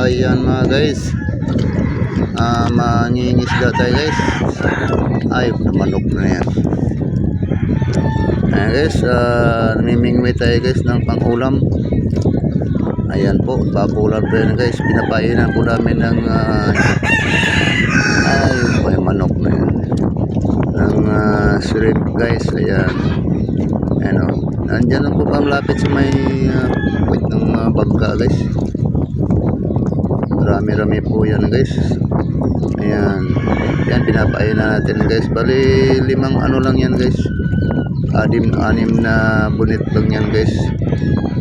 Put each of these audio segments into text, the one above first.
Ayan mga guys. Ah, mangingisda tayo guys. Ay, manok na yan. Ayan guys, namimingway tayo guys ng pangulam. Ayan po, bakulan pa yan guys. Pinapainan po namin ng ah, ay, may manok na yan. Ng ah, shrimp guys. Ayan. Ayan o. Nandyan lang po malapit sa may uh, ng uh, bangka guys. Marami-rami po yan guys. Ayan. Yan, pinapain na natin guys. Bali, limang ano lang yan guys. Anim, anim na bunit lang yan guys.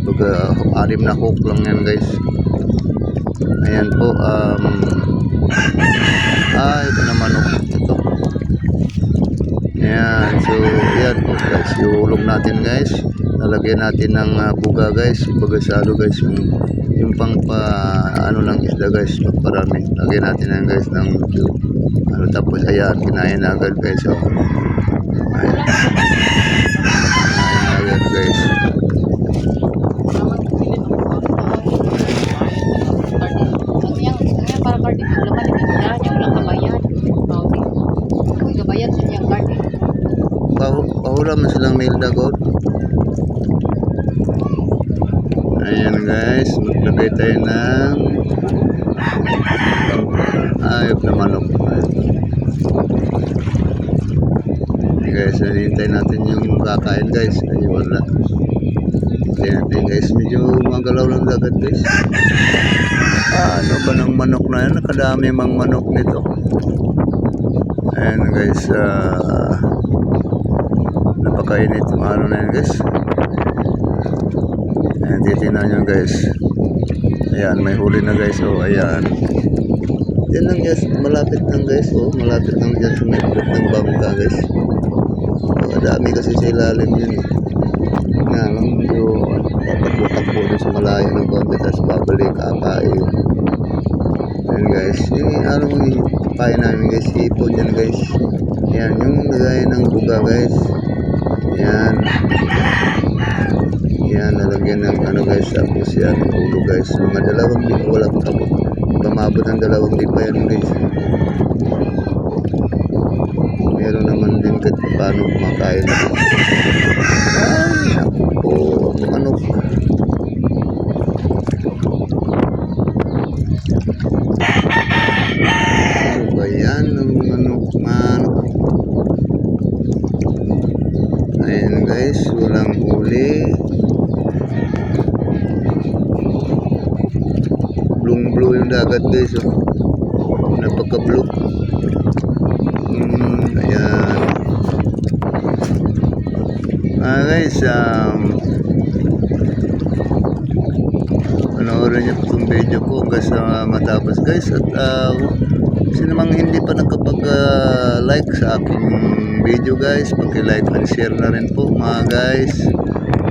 Baga, anim na hook lang yan guys. Ayan po. Um, ah, ito na manok. Ito. Ayan. So, ayan po guys. Iulog natin guys. Lalagyan natin ng uh, buga guys. Baga guys. Yung, yung pang pa, ano lang isda guys. Magparami. Lagyan natin yan guys ng ano tapos ayan. Kinain na agad guys. So, ayan. Kinain na agad guys. Pahu pahula man silang mail dagot. Ayan guys, maglagay tayo ng ayop na manok. Ayan guys, hinihintay natin yung kakain guys. Ay wala. Hintayin natin guys, medyo magalaw ng dagat guys. Ano ba ng manok na yan? Nakadami mang manok nito. Ayan guys, ah napakainit araw na yan guys ayan titignan nyo guys. Ayan may huli na guys. Oh ayan. Yan lang guys. Malapit lang guys. Oh malapit lang dyan sa may ng bangka guys. Oh, dami kasi sa ilalim yun eh. Nga lang medyo dapat matakbo doon sa malayo ng konti tapos babalik kakain ayan guys. Yung araw yung kain namin guys. Ipon yan guys. Yan yung lagay ng buga guys. Yan. Yan, nalagyan ng ano guys, tapos yan, ulo guys. Mga dalawang di, wala pang kabot. Pamabot ng dalawang di pa yan guys. Meron naman din kahit paano kumakain. Ay, naku po, ano ba? Ang manok, manok. Ayan guys, walang huli. Blue dagat guys. Oh. Napaka blue. Hmm, ayan. Ah guys, um, panoorin niyo po itong video ko hanggang sa matapos guys. At uh, sino mang hindi pa nakapag-like sa aking video guys, paki-like and share na rin po mga guys.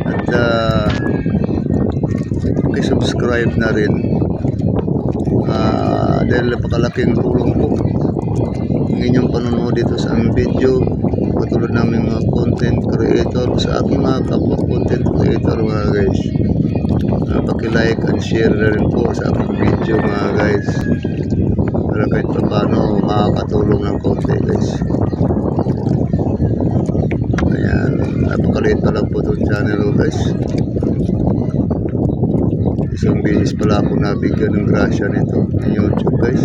At uh, paki-subscribe na rin. Ah, dahil napakalaking tulong po ang inyong panonood dito sa aming video katulad namin mga content creator sa aking mga kapwa content creator mga guys. Uh, paki-like and share na rin po sa aking video mga guys. Para kahit pa paano makakatulong ng konti guys. Ayan napakaliit pa lang po itong channel ko guys isang bilis pala ako nabigyan ng grasya nito. Ng youtube guys.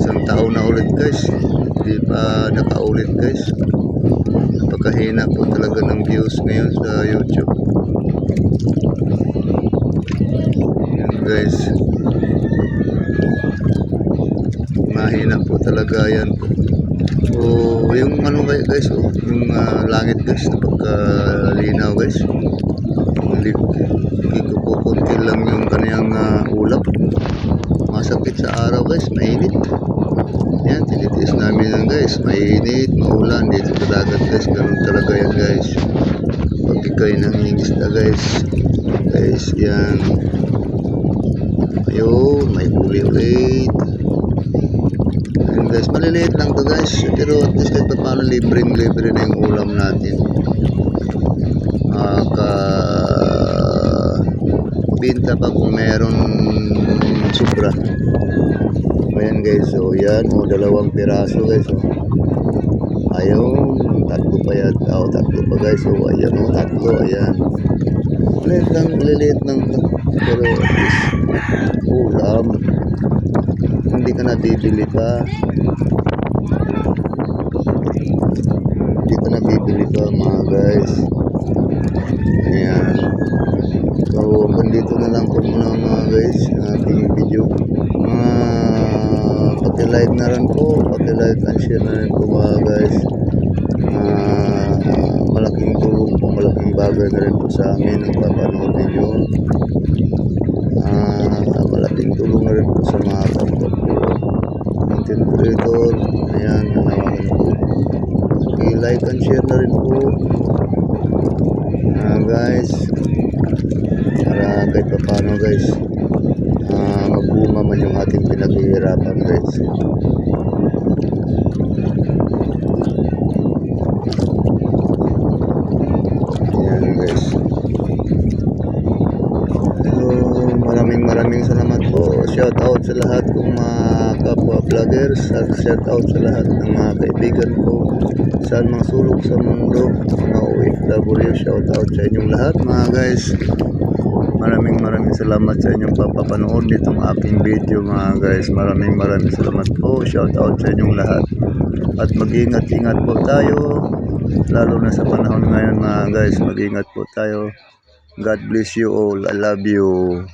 Isang taon na ulit guys. Hindi pa nakaulit guys. Napakahina po talaga ng views ngayon sa youtube. Yan guys. Mahina po talaga yan po. O yung ano guys, oh, yung ah, langit guys napagkalinaw guys hindi ko po konti lang yung kaniyang ah, ulap masakit sa araw guys. Mainit. Yan tinitiis namin yan guys. Mainit maulan. Dito sa dagat guys. Ganun talaga yan guys. Pag ikay nangingisda guys. Guys yan. Ayun may huli ulit. Ayun guys, maliliit lang to guys. Pero at least kahit pa paano libreng libre na yung ulam natin. Maka ibinta pa kung meron sobra. Ayan guys, so yan, o dalawang piraso guys. Oh. Ayun, tatlo pa yan. Oh, tatlo pa guys. So, ayan o, tatlo, ayan. Maliit lang, maliliit lang. to. Pero at least, ulam. Hindi ka na bibili pa. Hindi ka na bibili pa mga guys. Ayan. So, hanggang dito na lang po muna mga guys. ating video. Mga paki-like na rin po. Paki-like and share na rin po mga guys. Ah, malaking tulong po, malaking bagay na rin po sa amin ang papanood ninyo. Ah, malaking tulong na rin po sa mga kapwa po. Content creator. Ayan. I-like and share na rin po. Guys, para kahit pa paano guys, ah, magbunga man yung ating pinaghihirapan guys. Ayan guys. So, maraming maraming salamat po. Shout out sa lahat kong mga kapwa vloggers at shout out sa lahat ng mga kaibigan ko sa mga sulok sa mundo, mga OFW. Shout out sa inyong lahat mga guys. Maraming maraming salamat sa inyong papapanood nitong aking video mga guys. Maraming maraming salamat po. Shout out sa inyong lahat. At mag-ingat-ingat po tayo. Lalo na sa panahon ngayon mga guys. Mag-ingat po tayo. God bless you all. I love you.